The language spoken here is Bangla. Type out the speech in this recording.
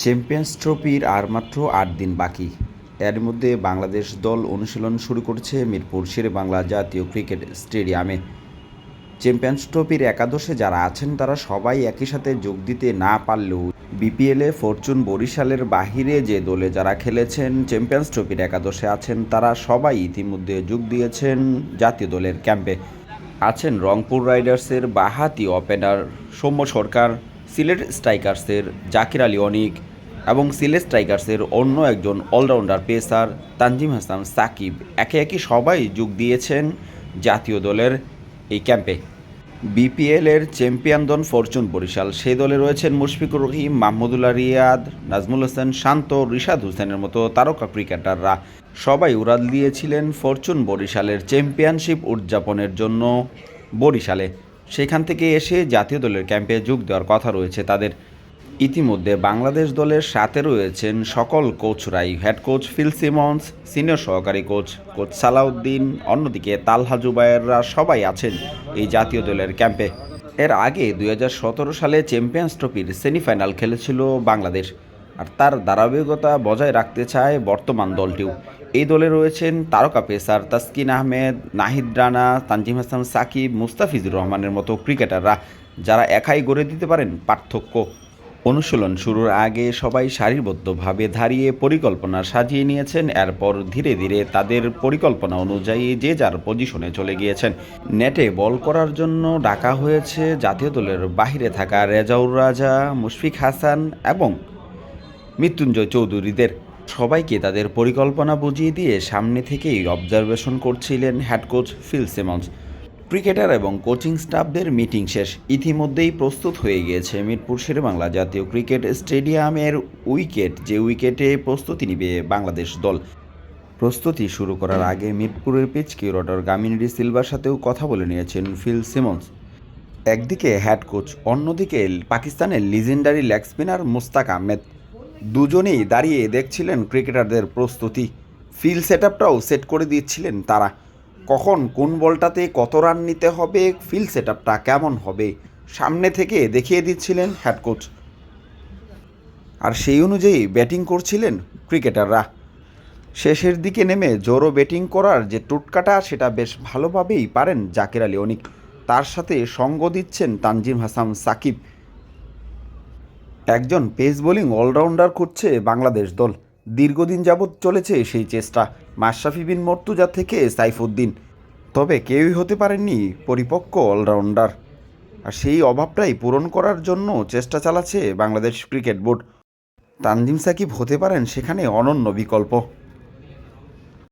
চ্যাম্পিয়ন্স ট্রফির আর মাত্র আট দিন বাকি। এর মধ্যে বাংলাদেশ দল অনুশীলন শুরু করছে মিরপুর শেরে বাংলা জাতীয় ক্রিকেট স্টেডিয়ামে। চ্যাম্পিয়ন্স ট্রফির একাদশে যারা আছেন, তারা সবাই একই সাথে যোগ দিতে না পারলেও বিপিএলে ফরচুন বরিশালের বাহিরে যে দলে যারা খেলেছেন, চ্যাম্পিয়ন্স ট্রফির একাদশে আছেন, তারা সবাই ইতিমধ্যে যোগ দিয়েছেন জাতীয় দলের ক্যাম্পে। আছেন রংপুর রাইডার্সের বাহাতি ওপেনার সৌম্য সরকার। সিলেট স্ট্রাইকার্সের জাকির আলী অনিক এবং সিলেট স্ট্রাইকার্সের অন্য একজন অলরাউন্ডার পেসার তানজিম হাসান সাকিব একে একে সবাই যোগ দিয়েছেন জাতীয় দলের এই ক্যাম্পে। বিপিএল এর চ্যাম্পিয়ন দল ফরচুন বরিশাল সেই দলে রয়েছেন মুশফিকুর রহিম, মাহমুদুল্লাহ রিয়াদ, নাজমুল হোসেন, শান্ত, রিশাদ হোসেনের মতো তারকা ক্রিকেটাররা। সবাই উড়াল দিয়েছিলেন ফরচুন বরিশালের চ্যাম্পিয়নশিপ উদযাপনের জন্য বরিশালে। সেখান থেকে এসে জাতীয় দলের ক্যাম্পে যোগ দেওয়ার কথা রয়েছে তাদের। ইতিমধ্যে বাংলাদেশ দলের সাথে রয়েছেন সকল কোচরাই, head coach Phil Simmons, senior সহকারী কোচ কোচ সালাউদ্দিন, অন্যদিকে তালহা জুবায়েররা সবাই আছেন এই জাতীয় দলের ক্যাম্পে। এর আগে দুই হাজার সতেরো সালে চ্যাম্পিয়ন্স ট্রফির সেমিফাইনাল খেলেছিল বাংলাদেশ, আর তার ধারাবাহিকতা বজায় রাখতে চায় বর্তমান দলটিও। এই দলে রয়েছেন তারকা পেসার তাসকিন আহমেদ, নাহিদ রানা, তানজিম হাসান সাকিব, মুস্তাফিজুর রহমানের মতো ক্রিকেটাররা, যারা একাই গড়ে দিতে পারেন পার্থক্য। অনুশীলন শুরুর আগে সবাই সারিবদ্ধভাবে দাঁড়িয়ে পরিকল্পনা সাজিয়ে নিয়েছেন, এরপর ধীরে ধীরে তাদের পরিকল্পনা অনুযায়ী যে যার পজিশনে চলে গিয়েছেন। নেটে বল করার জন্য ডাকা হয়েছে জাতীয় দলের বাহিরে থাকা রেজাউর রাজা, মুশফিক হাসান এবং মৃত্যুঞ্জয় চৌধুরীদের। সবাইকে তাদের পরিকল্পনা বুঝিয়ে দিয়ে সামনে থেকেই অবজারভেশন করছিলেন head coach Phil Simmons. Cricketer এবং কোচিং স্টাফদের মিটিং শেষ। ইতিমধ্যেই প্রস্তুত হয়ে গিয়েছে মিরপুর শেরেবাংলা জাতীয় ক্রিকেট স্টেডিয়ামের উইকেট। যে উইকেটে প্রস্তুতি নিবে বাংলাদেশ দল। প্রস্তুতি শুরু করার আগে মিরপুরের পিচ কিউরেটর গামিনী সিলভার সাথেও কথা বলে নিয়েছেন ফিল সিমন্স। একদিকে হেড কোচ অন্যদিকে পাকিস্তানের legendary leg spinner Mushtaq Ahmed. দুজনেই দাঁড়িয়ে দেখছিলেন ক্রিকেটারদের প্রস্তুতি। ফিল সেট আপটাও সেট করে দিচ্ছিলেন তারা। কখন কোন বলটাতে কত রান নিতে হবে, ফিল সেট আপটা কেমন হবে, সামনে থেকে দেখিয়ে দিচ্ছিলেন হেড কোচ। আর সেই অনুযায়ী ব্যাটিং করছিলেন ক্রিকেটাররা। শেষের দিকে নেমে জোরো ব্যাটিং করার যে টুটকাটা, সেটা বেশ ভালোভাবেই পারেন জাকির আলী অনিক। তার সাথে সঙ্গ দিচ্ছেন তানজিম হাসান সাকিব। একজন পেস বোলিং অলরাউন্ডার খুঁজছে বাংলাদেশ দল। দীর্ঘদিন যাবৎ চলেছে সেই চেষ্টা, মাশরাফি বিন মর্তুজা থেকে সাইফুদ্দিন। তবে কেউই হতে পারেননি পরিপক্ক অলরাউন্ডার। আর সেই অভাবটাই পূরণ করার জন্য চেষ্টা চালাচ্ছে বাংলাদেশ ক্রিকেট বোর্ড। তানজিম সাকিব হতে পারেন সেখানে অনন্য বিকল্প।